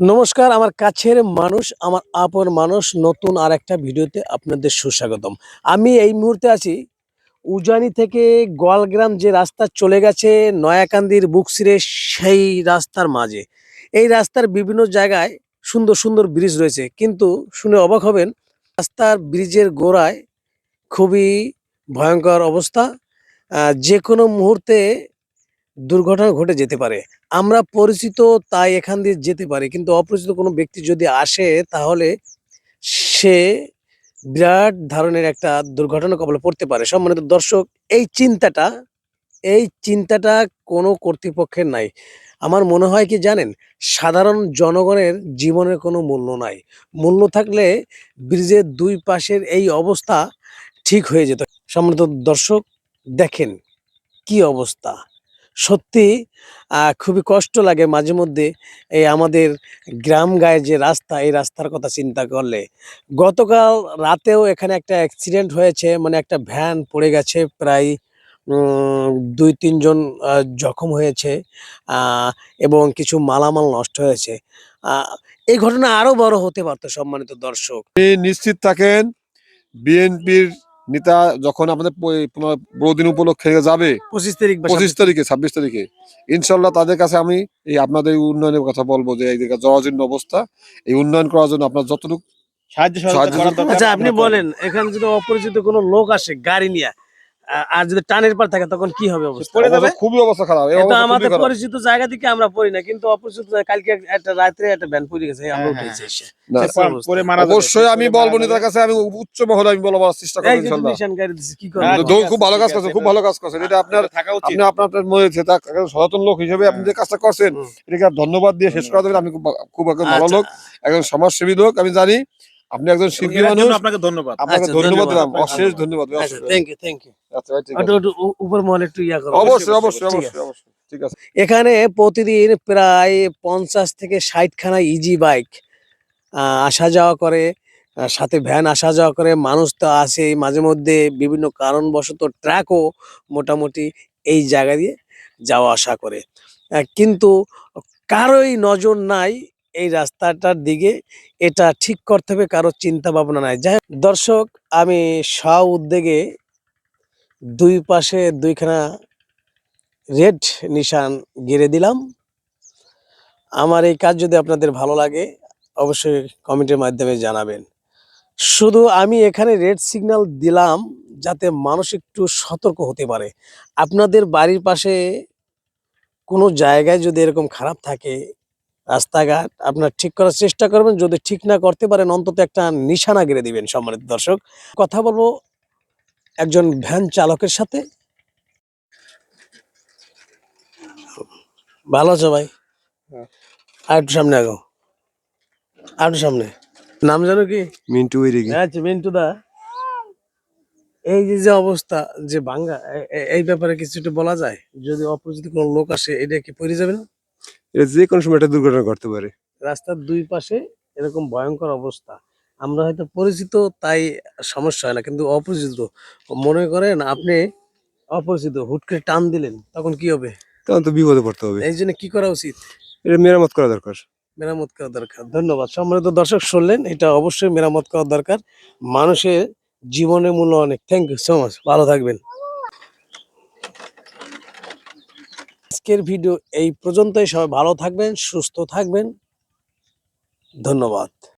নমস্কার, আমার কাছের মানুষ, আমার আপন মানুষ, নতুন আর একটা ভিডিওতে আপনাদের সুস্বাগতম। আমি এই মুহূর্তে আছি উজানি থেকে গোয়ালগ্রাম যে রাস্তা চলে গেছে নয়াকান্দির বুকসিরে সেই রাস্তার মাঝে। এই রাস্তার বিভিন্ন জায়গায় সুন্দর সুন্দর ব্রিজ রয়েছে। কিন্তু শুনে অবাক হবেন, রাস্তার ব্রিজের গোড়ায় খুবই ভয়ঙ্কর অবস্থা। যে কোনো মুহূর্তে দুর্ঘটনা ঘটে যেতে পারে। আমরা পরিচিত তাই এখান দিয়ে যেতে পারি, কিন্তু অপরিচিত কোনো ব্যক্তি যদি আসে তাহলে সে বিরাট ধরনের একটা দুর্ঘটনা কবলে পড়তে পারে। সম্মানিত দর্শক, এই চিন্তাটা এই চিন্তাটা কোনো কর্তৃপক্ষের নাই। আমার মনে হয় কি জানেন, সাধারণ জনগণের জীবনের কোনো মূল্য নাই। মূল্য থাকলে ব্রিজের দুই পাশের এই অবস্থা ঠিক হয়ে যেত। সম্মানিত দর্শক, দেখেন কি অবস্থা। সত্যি খুবই কষ্ট লাগে মাঝে মধ্যে এই আমাদের গ্রাম গায়ে যে রাস্তা, এই রাস্তার কথা চিন্তা করলে। গতকাল রাতেও এখানে একটা অ্যাক্সিডেন্ট হয়েছে মানে একটা ভ্যান পড়ে গেছে প্রায় দুই তিনজন জখম হয়েছে এবং কিছু মালামাল নষ্ট হয়েছে। এই ঘটনা আরও বড় হতে পারতো সম্মানিত দর্শক। নিশ্চিত থাকেন, বিএনপির নেতা যখন আমাদের বড়দিন উপলক্ষে যাবে পঁচিশ তারিখ পঁচিশ তারিখে ছাব্বিশ তারিখে ইনশাল্লাহ তাদের কাছে আমি এই আপনাদের উন্নয়নের কথা বলব যে এই জরাজীর্ণ অবস্থা এই উন্নয়ন করার জন্য আপনার যতটুকু সাহায্য সাহায্য সহযোগিতা করার দরকার। আচ্ছা আপনি বলেন এখানে যদি অপরিচিত কোনো লোক আসে গাড়ি নিয়ে আর যদি টানের পার থাকে তখন কি হবে অবস্থা? পড়ে যাবে। খুবই অবস্থা খারাপ। এটা আমাদের পরিচিত জায়গা থেকে আমরা পড়ি না কিন্তু অপরিচিত কালকে একটা রাত্রে একটা ভ্যান পড়ে গেছে আমরা হ্যাঁ, উঠেছি এসে। পরে- মারা অবশ্যই আমি বলব নেতার কাছে আমি উচ্চ মহলে আমি বলবার চেষ্টা গাড়ি কি হ্যাঁ, দৌ- খুব ভালো কাজ খুব এটা- ভালো কাজ করছেন এটা আপনার থাকা উচিত। আপনি আপনার আপনার মনে হচ্ছে সচেতন লোক হিসেবে আপনি যে কাজটা করছেন এটাকে ধন্যবাদ দিয়ে শেষ করা দেবেন আমি খুব খুব ভালো আচ্ছা, লোক একজন সমাজসেবী লোক আমি জানি আপনি একজন শিল্পী মানুষ। আপনাকে ধন্যবাদ। আপনাকে আচ্ছা, ধন্যবাদ দিলাম। অশেষ ধন্যবাদ। you। আচ্ছা ঠিক আছে। উপর মহলে একটু ইয়া করো। অবশ্যই অবশ্যই, অবশ্যই অবশ্যই অবশ্যই ঠিক আছে। এখানে প্রতিদিন প্রায় পঞ্চাশ থেকে ষাট খানা ইজি বাইক আসা যাওয়া করে। সাথে ভ্যান আসা যাওয়া করে। মানুষ তো আসে মাঝে মধ্যে বিভিন্ন কারণবশত ট্রাকও মোটামুটি এই জায়গা দিয়ে যাওয়া আসা করে। কিন্তু কারোই নজর নাই এই রাস্তাটার দিকে এটা ঠিক করতে হবে, কারও চিন্তা ভাবনা নাই। যাই দর্শক, আমি স্ব উদ্যোগে দুই পাশে দুইখানা রেড নিশান গেড়ে দিলাম। আমার এই কাজ যদি আপনাদের ভালো লাগে, অবশ্যই কমেন্টের মাধ্যমে জানাবেন। শুধু আমি এখানে রেড সিগন্যাল দিলাম যাতে মানুষ একটু সতর্ক হতে পারে। আপনাদের বাড়ির পাশে কোনো জায়গায় যদি এরকম খারাপ থাকে রাস্তাঘাট আপনার ঠিক করার চেষ্টা করবেন। যদি ঠিক না করতে পারেন অন্তত একটা নিশানা গেড়ে দিবেন সম্মানিত দর্শক। কথা বলব একজন ভ্যান চালকের সাথে। ভালো আছো ভাই? হ্যাঁ। আর একটু সামনে আগো আর একটু সামনে। নাম জানো কি? মিন্টু এরিগে আচ্ছা মিন্টু দা এই যে যে অবস্থা যে এ- এই ব্যাপারে কিছু একটু বলা যায়? যদি অপরিচিত কোনো লোক আসে এটা কি পড়ে যাবেন এটা যে কোনো সময় একটা দুর্ঘটনা ঘটতে পারে। রাস্তার দুই পাশে এরকম ভয়ঙ্কর অবস্থা। আমরা হয়তো পরিচিত তাই সমস্যা হয় না কিন্তু অপরিচিত। মনে করেন আপনি অপরিচিত হুট করে টান দিলেন তখন কি হবে? তখন তো বিপদে পড়তে হবে। এই জন্য কি করা উচিত? এটা মেরামত করা দরকার। মেরামত করা দরকার। ধন্যবাদ। সম্মানিত দর্শক শুনলেন এটা অবশ্যই মেরামত করা দরকার। মানুষের জীবনের মূল্য অনেক। থ্যাংক ইউ সো মাচ ভালো থাকবেন। আজকের ভিডিও এই পর্যন্তই। সবাই ভালো থাকবেন সুস্থ থাকবেন। ধন্যবাদ।